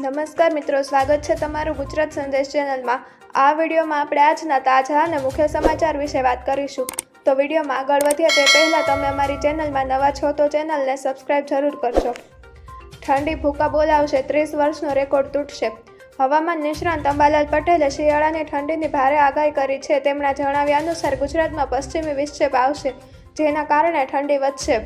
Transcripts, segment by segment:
નમસ્કાર મિત્રો, સ્વાગત છે તમારું ગુજરાત સંદેશ ચેનલમાં. આ વિડીયોમાં આપણે આજના તાજા અને મુખ્ય સમાચાર વિશે વાત કરીશું. તો વિડીયોમાં આગળ વધીએ તે પહેલાં તમે અમારી ચેનલમાં નવા છો તો ચેનલને સબસ્ક્રાઇબ જરૂર કરજો. ઠંડી ભૂકા બોલાવશે, ત્રીસ વર્ષનો રેકોર્ડ તૂટશે. હવામાન નિષ્ણાંત અંબાલાલ પટેલે શિયાળાની ઠંડીની ભારે આગાહી કરી છે. તેમના જણાવ્યા અનુસાર ગુજરાતમાં પશ્ચિમી વિક્ષેપ આવશે, જેના કારણે ઠંડી વધશે.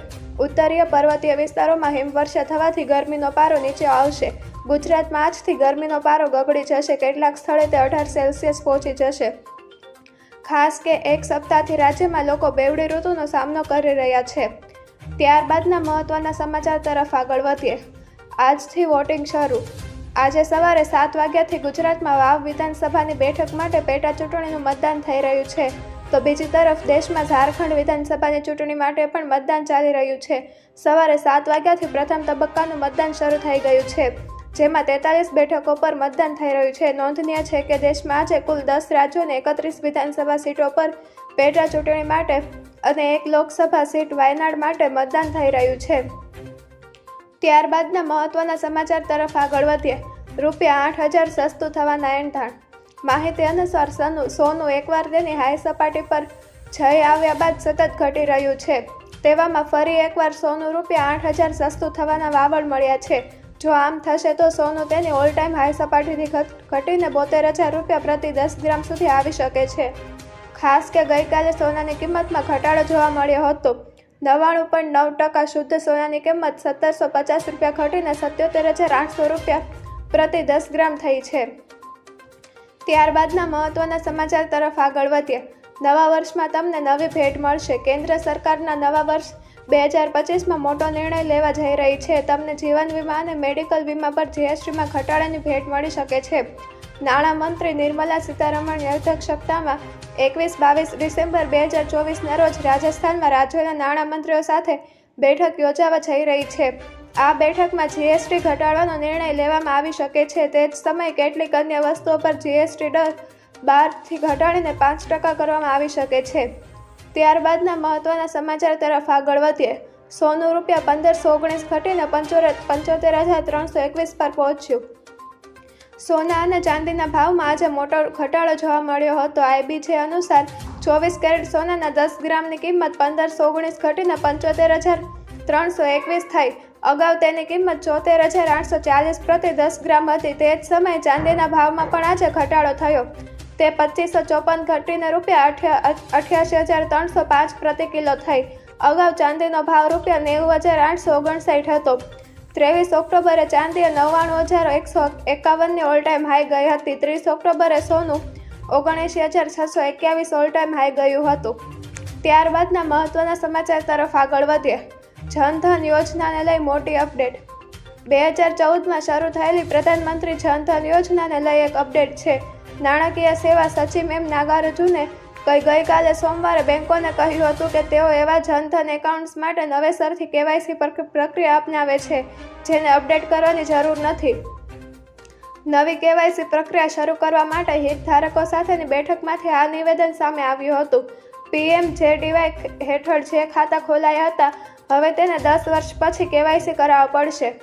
ઉત્તરીય પર્વતીય વિસ્તારોમાં હિમવર્ષા થવાથી ગરમીનો પારો નીચે આવશે. ગુજરાતમાં આજથી ગરમીનો પારો ગગડી જશે. કેટલાક સ્થળે તે અઢાર સેલ્સિયસ પહોંચી જશે. ખાસ કે એક સપ્તાહથી રાજ્યમાં લોકો બેવડી ઋતુનો સામનો કરી રહ્યા છે. ત્યારબાદના મહત્વના સમાચાર તરફ આગળ વધીએ. આજથી વોટિંગ શરૂ. આજે સવારે સાત વાગ્યાથી ગુજરાતમાં વાવ વિધાનસભાની બેઠક માટે પેટા ચૂંટણીનું મતદાન થઈ રહ્યું છે. તો બીજી તરફ દેશમાં ઝારખંડ વિધાનસભાની ચૂંટણી માટે પણ મતદાન ચાલી રહ્યું છે. સવારે સાત વાગ્યાથી પ્રથમ તબક્કાનું મતદાન શરૂ થઈ ગયું છે. જેમાં તેતાલીસ બેઠકો પર મતદાન થઈ રહ્યું છે. નોંધનીય છે કે દેશમાં આજે કુલ દસ રાજ્યોને એકત્રીસ વિધાનસભા સીટો પર પેટા ચૂંટણી માટે અને એક લોકસભા સીટ વાયનાડ માટે મતદાન થઈ રહ્યું છે. ત્યારબાદના મહત્વના સમાચાર તરફ આગળ વધીએ. રૂપિયા આઠ હજાર સસ્તું થવાના એંધાણ માહિતી અનુસાર સનુ, સોનું એકવાર તેની હાઈ સપાટી પર જઈ આવ્યા બાદ સતત ઘટી રહ્યું છે. તેવામાં ફરી એકવાર સોનું રૂપિયા આઠ હજાર સસ્તું થવાના વાવડ મળ્યા છે. જો આમ થશે તો સોનું તેની ઓલ ટાઈમ હાઈ સપાટીથી ઘટીને બોતેર હજાર રૂપિયા પ્રતિ દસ ગ્રામ સુધી આવી શકે છે. ખાસ કે ગઈકાલે સોનાની કિંમતમાં ઘટાડો જોવા મળ્યો હતો. નવ્વાણું પણ નવ ટકા શુદ્ધ સોનાની કિંમત સત્તરસો પચાસ રૂપિયા ઘટીને સત્યોતેર હજાર આઠસો રૂપિયા પ્રતિ દસ ગ્રામ થઈ છે. ત્યારબાદના મહત્વના સમાચાર તરફ આગળ વધીએ. નવા વર્ષમાં તમને નવી ભેટ મળશે. કેન્દ્ર સરકારના નવા વર્ષ બે હજાર પચીસમાં મોટો નિર્ણય લેવા જઈ રહી છે. તમને જીવન વીમા અને મેડિકલ વીમા પર જીએસટીમાં ઘટાડાની ભેટ મળી શકે છે. નાણામંત્રી નિર્મલા સીતારમણની અધ્યક્ષતામાં એકવીસ બાવીસ ડિસેમ્બર બે હજાર ચોવીસના રોજ રાજસ્થાનમાં રાજ્યોના નાણામંત્રીઓ સાથે બેઠક યોજાવા જઈ રહી છે. આ બેઠકમાં જીએસટી ઘટાડવાનો નિર્ણય લેવામાં આવી શકે છે. તે જ સમયે કેટલીક અન્ય વસ્તુઓ પર જીએસટી દર બારથી ઘટાડીને પાંચ ટકા કરવામાં આવી શકે છે. ત્યારબાદના મહત્વના સમાચાર તરફ આગળ વધીએ. સોનું રૂપિયા પંદરસો ઓગણીસ ઘટીને પંચોર પંચોતેર હજાર ત્રણસો એકવીસ પર પહોંચ્યું. સોના અને ચાંદીના ભાવમાં આજે મોટો ઘટાડો જોવા મળ્યો હતો. આઈબીજે અનુસાર ચોવીસ કેરેટ સોનાના દસ ગ્રામની કિંમત પંદરસો ઓગણીસ ઘટીને પંચોતેર હજાર ત્રણસો એકવીસ થઈ. અગાઉ તેની કિંમત ચોતેર હજાર આઠસો ચાલીસ પ્રતિ દસ ગ્રામ હતી. તે જ સમયે ચાંદીના ભાવમાં પણ આજે ઘટાડો થયો. તે પચીસો ચોપન ઘટીને રૂપિયા અઠ્યા અઠ્યાસી હજાર ત્રણસો પાંચ પ્રતિ કિલો થઈ. અગાઉ ચાંદીનો ભાવ રૂપિયા નેવું હજાર આઠસો ઓગણસાઠ હતો. ત્રેવીસ ઓક્ટોબરે ચાંદીએ નવ્વાણું હજાર એકસો એકાવનની ઓલ ટાઈમ હાઈ ગઈ હતી. ત્રીસ ઓક્ટોબરે સોનું ઓગણએંશી હજાર છસો એક્યાવીસ ઓલ ટાઈમ હાઈ ગયું હતું. ત્યારબાદના મહત્વના સમાચાર તરફ આગળ વધીએ. જનધન યોજનાને લઈ મોટી અપડેટ બે હજાર ચૌદમાં શરૂ થયેલી પ્રધાનમંત્રી જનધન યોજનાને લઈ એક અપડેટ છે. નાણાકીય સેવા સચિવ એમ નાગાર્જુને ગઈ ગઈકાલે સોમવારે બેંકોને કહ્યું હતું કે તેઓ એવા જનધન એકાઉન્ટ્સ માટે નવેસરથી કેવાયસી પ્રક્રિયા અપનાવે છે, જેને અપડેટ કરવાની જરૂર નથી. નવી કેવાયસી પ્રક્રિયા શરૂ કરવા માટે હિતધારકો સાથેની બેઠકમાંથી આ નિવેદન સામે આવ્યું હતું. પીએમ જે ડીવાય હેઠળ જે ખાતા ખોલાયા હતા, હવે તેને દસ વર્ષ પછી કેવાયસી કરાવવા પડશે.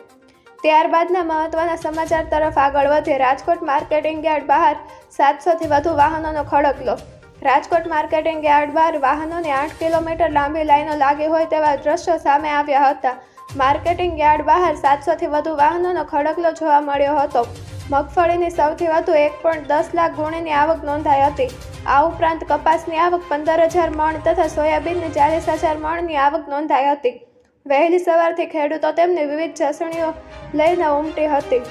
ત્યારબાદના મહત્વના સમાચાર તરફ આગળ વધે રાજકોટ માર્કેટિંગ યાર્ડ બહાર સાતસોથી વધુ વાહનોનો ખડકલો. રાજકોટ માર્કેટિંગ યાર્ડ બહાર વાહનોની આઠ કિલોમીટર લાંબી લાઈનો લાગી હોય તેવા દ્રશ્યો સામે આવ્યા હતા. માર્કેટિંગ યાર્ડ બહાર સાતસોથી વધુ વાહનોનો ખડકલો જોવા મળ્યો હતો. મગફળીની સૌથી વધુ એક પોઈન્ટ દસ લાખ ગુણીની આવક નોંધાઈ હતી. આ ઉપરાંત કપાસની આવક પંદર હજાર મણ તથા સોયાબીનની ચાલીસ હજાર મણની આવક નોંધાઈ હતી. વહેલી સવારથી ખેડૂતો તેમની વિવિધ જસણીઓ લઈને ઉમટી હતી.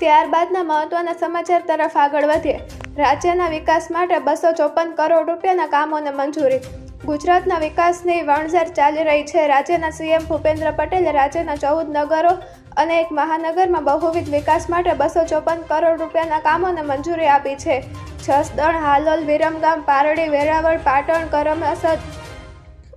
ત્યારબાદના મહત્વના સમાચાર તરફ આગળ વધીએ. રાજ્યના વિકાસ માટે બસો ચોપન કરોડ રૂપિયાના કામોને મંજૂરી. ગુજરાતના વિકાસની વણઝર ચાલી રહી છે. રાજ્યના સીએમ ભૂપેન્દ્ર પટેલે રાજ્યના ચૌદ નગરો અને એક મહાનગરમાં બહુવિધ વિકાસ માટે બસો ચોપન કરોડ રૂપિયાના કામોને મંજૂરી આપી છે. જસદણ હાલોલ, વિરમગામ, પારડી, વેરાવળ, પાટણ, કરમસદ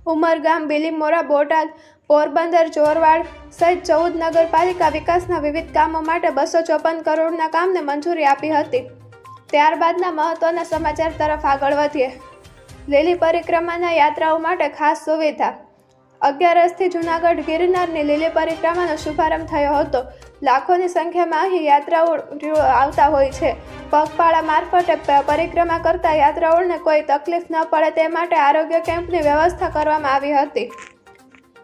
ઉમરગામ, બિલીમોરા, બોટાદ, પોરબંદર, ચોરવાડ સહિત ચૌદ નગરપાલિકા વિકાસના વિવિધ કામો માટે બસો ચોપન કરોડના કામને મંજૂરી આપી હતી. ત્યારબાદના મહત્વના સમાચાર તરફ આગળ વધીએ. લીલી પરિક્રમાના યાત્રાઓ માટે ખાસ સુવિધા. અગિયારસથી જૂનાગઢ ગિરનારની લીલી પરિક્રમાનો શુભારંભ થયો હતો. લાખોની સંખ્યામાં અહીં યાત્રાળુઓ આવતા હોય છે. પગપાળા મારફતે પરિક્રમા કરતા યાત્રાળુઓને કોઈ તકલીફ ન પડે તે માટે આરોગ્ય કેમ્પની વ્યવસ્થા કરવામાં આવી હતી.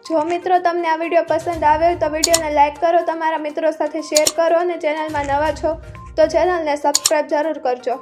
જો મિત્રો તમને આ વીડિયો પસંદ આવ્યો તો વિડીયોને લાઇક કરો, તમારા મિત્રો સાથે શેર કરો અને ચેનલમાં નવા છો તો ચેનલને સબસ્ક્રાઈબ જરૂર કરજો.